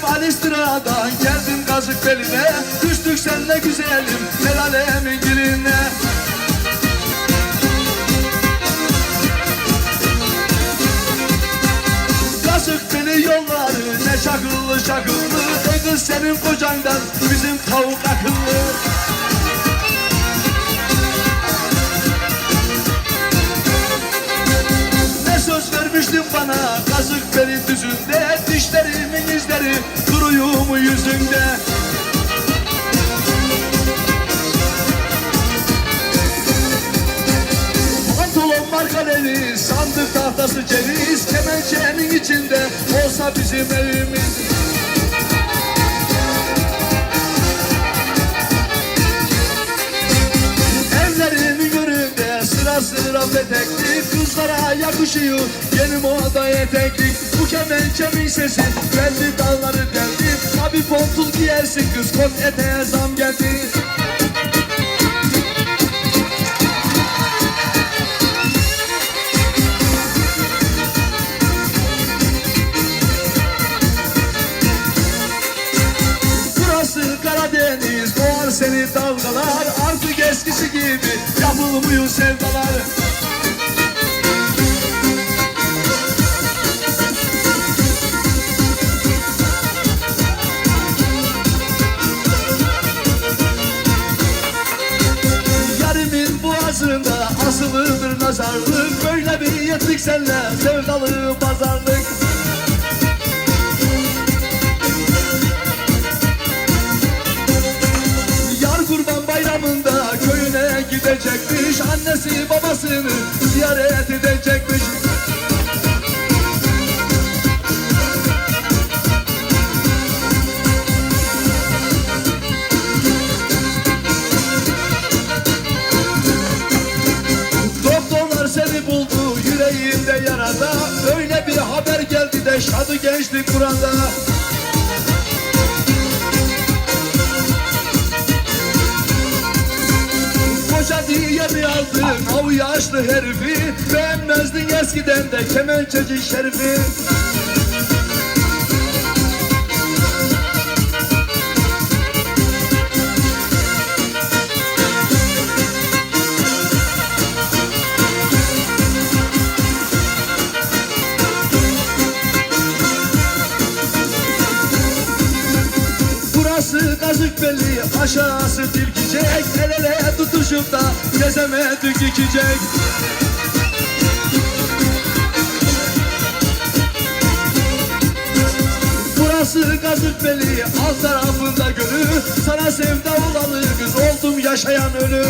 Geldim Alistra'dan geldim kazık beline Düştük senle güzelim el alemin diline. Kazık beni yolları ne şakıllı şakıllı Ey kız senin kocandan bizim tavuk akıllı söz vermiştin bana kazık beni düzünde Dişlerimin izleri duruyor mu yüzünde? Pantolon markaleri, sandık tahtası ceviz Kemençenin içinde olsa bizim evimiz Kızlara yakışıyor. Yeni moda etekli Bu kemençemin sesi. Belli dalları deldi. Tabi pontul giyersin kız. Kot eteğe zam geldi. Karadeniz. Boğar seni dalgalar. Artık eskisi gibi. Yapılmıyor sevdalar nazarlık Böyle bir yettik senle sevdalı pazarlık. Yar kurban bayramında köyüne gidecekmiş buldu yüreğinde yarada. Öyle bir haber geldi de şadı gençlik burada Koca diye mi aldın av yaşlı herifi? Beğenmezdin eskiden de kemençeci şerifi kazık belli aşağısı tilkicek El ele tutuşup da gezemedik ikicek Burası kazık belli alt tarafında gölü. Sana sevda olalı kız oldum yaşayan ölü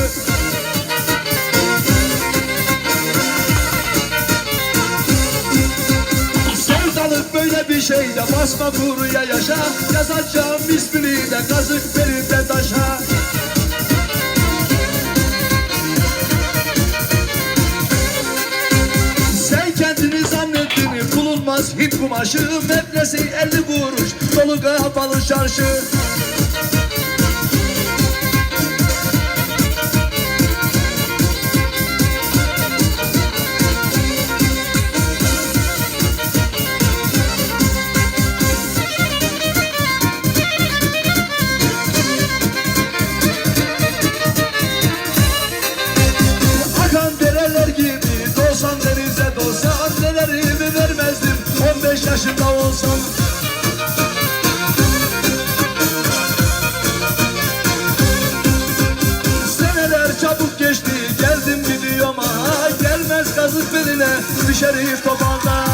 Bir şeyde basma kuruya yaşa. Yazacağım ismini de kazık belinde taşa. Sen kendini zannettin bulunmaz hit kumaşı. Metresi elli kuruş dolu kapalı çarşı yaşında olsam Seneler çabuk geçti geldim gidiyorum aha Gelmez kazık beline bir şerif topalda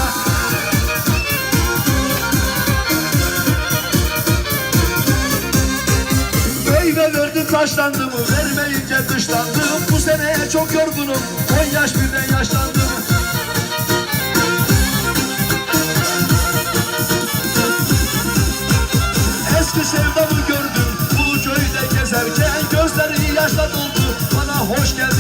Meyve verdi taşlandı mı? Vermeyince dışlandım. Bu sene çok yorgunum. 10 yaş birden yaşlandım hoş geldin